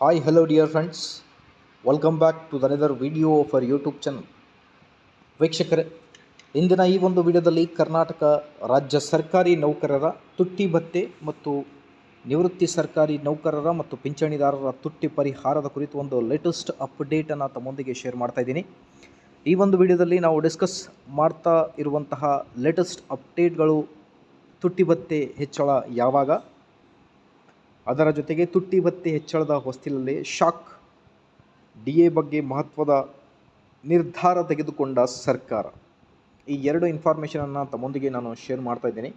Hi, hello, dear friends. Welcome back to the another video of our YouTube channel. ವೀಕ್ಷಕರೇ ಇಂದಿನ ಈ ಒಂದು ವಿಡಿಯೋದಲ್ಲಿ ಕರ್ನಾಟಕ ರಾಜ್ಯ ಸರ್ಕಾರಿ ನೌಕರರ ತುಟ್ಟಿ ಭತ್ಯೆ ಮತ್ತು ನಿವೃತ್ತಿ ಸರ್ಕಾರಿ ನೌಕರರ ಮತ್ತು ಪಿಂಚಣಿದಾರರ ತುಟ್ಟಿ ಪರಿಹಾರದ ಕುರಿತು ಒಂದು ಲೇಟೆಸ್ಟ್ ಅಪ್ಡೇಟನ್ನು ತಮ್ಮೊಂದಿಗೆ ಶೇರ್ ಮಾಡ್ತಾ ಇದ್ದೀನಿ ಈ ಒಂದು ವಿಡಿಯೋದಲ್ಲಿ ನಾವು ಡಿಸ್ಕಸ್ ಮಾಡ್ತಾ ಇರುವಂತಹ ಲೇಟೆಸ್ಟ್ ಅಪ್ಡೇಟ್ಗಳು ತುಟ್ಟಿ ಭತ್ತೆ ಹೆಚ್ಚಳ ಯಾವಾಗ? ಅದರ ಜೊತೆಗೆ ತುಟ್ಟಿ ಭತ್ತೆ ಹೆಚ್ಚಳದ ಹೊಸ್ತಿಲಲ್ಲಿ ಶಾಕ್, ಡಿ ಎ ಬಗ್ಗೆ ಮಹತ್ವದ ನಿರ್ಧಾರ ತೆಗೆದುಕೊಂಡ ಸರ್ಕಾರ. ಈ ಎರಡು ಇನ್ಫಾರ್ಮೇಷನನ್ನು ತಮ್ಮೊಂದಿಗೆ ನಾನು ಶೇರ್ ಮಾಡ್ತಾ ಇದ್ದೀನಿ.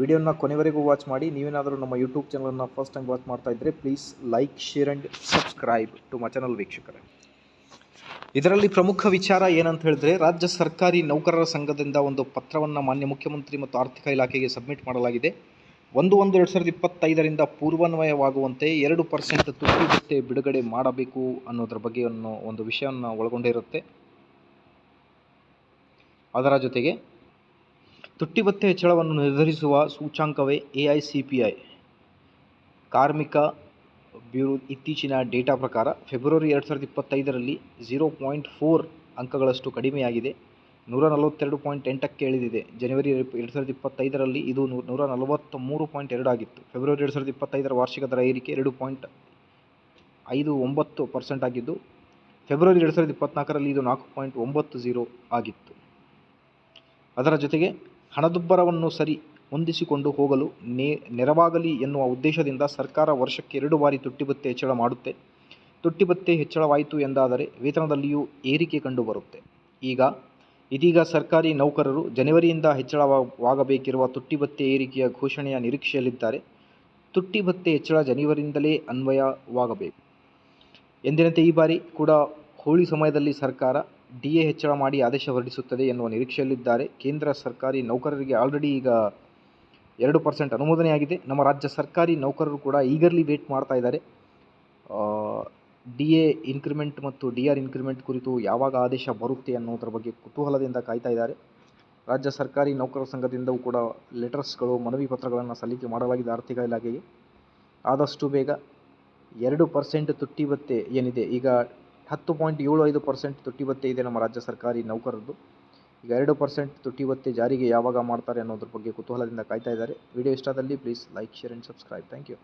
ವಿಡಿಯೋನ ಕೊನೆವರೆಗೂ ವಾಚ್ ಮಾಡಿ. ನೀವೇನಾದರೂ ನಮ್ಮ ಯೂಟ್ಯೂಬ್ ಚಾನಲನ್ನು ಫಸ್ಟ್ ಟೈಮ್ ವಾಚ್ ಮಾಡ್ತಾ ಇದ್ದರೆ please like share and subscribe to my channel ವೀಕ್ಷಕರೇ. ಇದರಲ್ಲಿ ಪ್ರಮುಖ ವಿಚಾರ ಏನಂತ ಹೇಳಿದ್ರೆ, ರಾಜ್ಯ ಸರ್ಕಾರಿ ನೌಕರರ ಸಂಘದಿಂದ ಒಂದು ಪತ್ರವನ್ನು ಮಾನ್ಯ ಮುಖ್ಯಮಂತ್ರಿ ಮತ್ತು ಆರ್ಥಿಕ ಇಲಾಖೆಗೆ ಸಬ್ಮಿಟ್ ಮಾಡಲಾಗಿದೆ. ಒಂದು ಒಂದು ಎರಡು ಸಾವಿರದ ಇಪ್ಪತ್ತೈದರಿಂದ ಪೂರ್ವಾನ್ವಯವಾಗುವಂತೆ ಎರಡು ಪರ್ಸೆಂಟ್ ತುಟ್ಟಿ ಭತ್ಯೆ ಬಿಡುಗಡೆ ಮಾಡಬೇಕು ಅನ್ನೋದ್ರ ಬಗ್ಗೆ ಒಂದು ವಿಷಯವನ್ನು ಒಳಗೊಂಡಿರುತ್ತೆ ಅದರ ಜೊತೆಗೆ ತುಟ್ಟಿ ಭತ್ಯೆ ಹೆಚ್ಚಳವನ್ನು ನಿರ್ಧರಿಸುವ ಸೂಚಾಂಕವೇ A I C P I. ಕಾರ್ಮಿಕ ಬ್ಯೂರೋ ಇತ್ತೀಚಿನ ಡೇಟಾ ಪ್ರಕಾರ ಫೆಬ್ರವರಿ ಎರಡು ಸಾವಿರದ ಇಪ್ಪತ್ತೈದರಲ್ಲಿ ಝೀರೋ ಪಾಯಿಂಟ್ ಫೋರ್ ಅಂಕಗಳಷ್ಟು ಕಡಿಮೆಯಾಗಿದೆ. ನೂರ ನಲವತ್ತೆರಡು ಪಾಯಿಂಟ್ ಎಂಟಕ್ಕೆ ಇಳಿದಿದೆ. ಜನವರಿ ಎರಡು ಸಾವಿರದ ಇಪ್ಪತ್ತೈದರಲ್ಲಿ ಇದು ನೂರ ನಲವತ್ತ ಮೂರು ಪಾಯಿಂಟ್ ಎರಡು ಆಗಿತ್ತು. ಫೆಬ್ರವರಿ ಎರಡು ಸಾವಿರದ ಇಪ್ಪತ್ತೈದರ ವಾರ್ಷಿಕ ದರ ಏರಿಕೆ ಎರಡು ಪಾಯಿಂಟ್ ಐದು ಒಂಬತ್ತು ಪರ್ಸೆಂಟ್ ಆಗಿದ್ದು, ಫೆಬ್ರವರಿ ಎರಡು ಸಾವಿರದ ಇಪ್ಪತ್ನಾಲ್ಕರಲ್ಲಿ ಇದು ನಾಲ್ಕು ಪಾಯಿಂಟ್ ಒಂಬತ್ತು ಝೀರೋ ಆಗಿತ್ತು. ಅದರ ಜೊತೆಗೆ ಹಣದುಬ್ಬರವನ್ನು ಸರಿ ಹೊಂದಿಸಿಕೊಂಡು ಹೋಗಲು ನೆರವಾಗಲಿ ಎನ್ನುವ ಉದ್ದೇಶದಿಂದ ಸರ್ಕಾರ ವರ್ಷಕ್ಕೆ ಎರಡು ಬಾರಿ ತುಟ್ಟಿ ಭತ್ಯೆ ಹೆಚ್ಚಳ ಮಾಡುತ್ತೆ. ತುಟ್ಟಿ ಭತ್ಯೆ ಹೆಚ್ಚಳವಾಯಿತು ಎಂದಾದರೆ ವೇತನದಲ್ಲಿಯೂ ಏರಿಕೆ ಕಂಡುಬರುತ್ತೆ. ಈಗ, ಇದೀಗ ಸರ್ಕಾರಿ ನೌಕರರು ಜನವರಿಯಿಂದ ಹೆಚ್ಚಳವಾಗಬೇಕಿರುವ ತುಟ್ಟಿ ಭತ್ಯೆ ಏರಿಕೆಯ ಘೋಷಣೆಯ ನಿರೀಕ್ಷೆಯಲ್ಲಿದ್ದಾರೆ. ತುಟ್ಟಿ ಭತ್ಯೆ ಹೆಚ್ಚಳ ಜನವರಿಯಿಂದಲೇ ಅನ್ವಯವಾಗಬೇಕು. ಎಂದಿನಂತೆ ಈ ಬಾರಿ ಕೂಡ ಹೋಳಿ ಸಮಯದಲ್ಲಿ ಸರ್ಕಾರ ಡಿ ಎ ಹೆಚ್ಚಳ ಮಾಡಿ ಆದೇಶ ಹೊರಡಿಸುತ್ತದೆ ಎನ್ನುವ ನಿರೀಕ್ಷೆಯಲ್ಲಿದ್ದಾರೆ. ಕೇಂದ್ರ ಸರ್ಕಾರಿ ನೌಕರರಿಗೆ ಆಲ್ರೆಡಿ ಈಗ ಎರಡು ಪರ್ಸೆಂಟ್ ಅನುಮೋದನೆಯಾಗಿದೆ ನಮ್ಮ ರಾಜ್ಯ ಸರ್ಕಾರಿ ನೌಕರರು ಕೂಡ ಈಗರ್ಲಿ ವೇಟ್ ಮಾಡ್ತಾ ಇದ್ದಾರೆ. ಡಿ ಎ ಇನ್ಕ್ರಿಮೆಂಟ್ ಮತ್ತು ಡಿ ಆರ್ ಇನ್ಕ್ರಿಮೆಂಟ್ ಕುರಿತು ಯಾವಾಗ ಆದೇಶ ಬರುತ್ತೆ ಅನ್ನೋದ್ರ ಬಗ್ಗೆ ಕುತೂಹಲದಿಂದ ಕಾಯ್ತಾ ಇದ್ದಾರೆ. ರಾಜ್ಯ ಸರ್ಕಾರಿ ನೌಕರರ ಸಂಘದಿಂದವೂ ಕೂಡ ಲೆಟರ್ಸ್ಗಳು ಮನವಿ ಪತ್ರಗಳನ್ನು ಸಲ್ಲಿಕೆ ಮಾಡಲಾಗಿದೆ ಆರ್ಥಿಕ ಇಲಾಖೆಗೆ. ಆದಷ್ಟು ಬೇಗ ಎರಡು ಪರ್ಸೆಂಟ್ ತುಟ್ಟಿ ಭತ್ಯೆ ಏನಿದೆ, ಈಗ ಹತ್ತು ಪಾಯಿಂಟ್ ಏಳು ಐದು ಪರ್ಸೆಂಟ್ ತುಟ್ಟಿ ಭತ್ಯೆ ಇದೆ ನಮ್ಮ ರಾಜ್ಯ ಸರ್ಕಾರಿ ನೌಕರರದ್ದು. ಈಗ ಎರಡು ಪರ್ಸೆಂಟ್ ತುಟಿ ಒತ್ತೆ ಜಾರಿಗೆ ಯಾವಾಗ ಮಾಡ್ತಾರೆ ಅನ್ನೋದ್ರ ಬಗ್ಗೆ ಕುತೂಹಲದಿಂದ ಕಾಯ್ತಾ ಇದ್ದಾರೆ. Video ಇಷ್ಟಾದಲ್ಲಿ please like share and subscribe thank you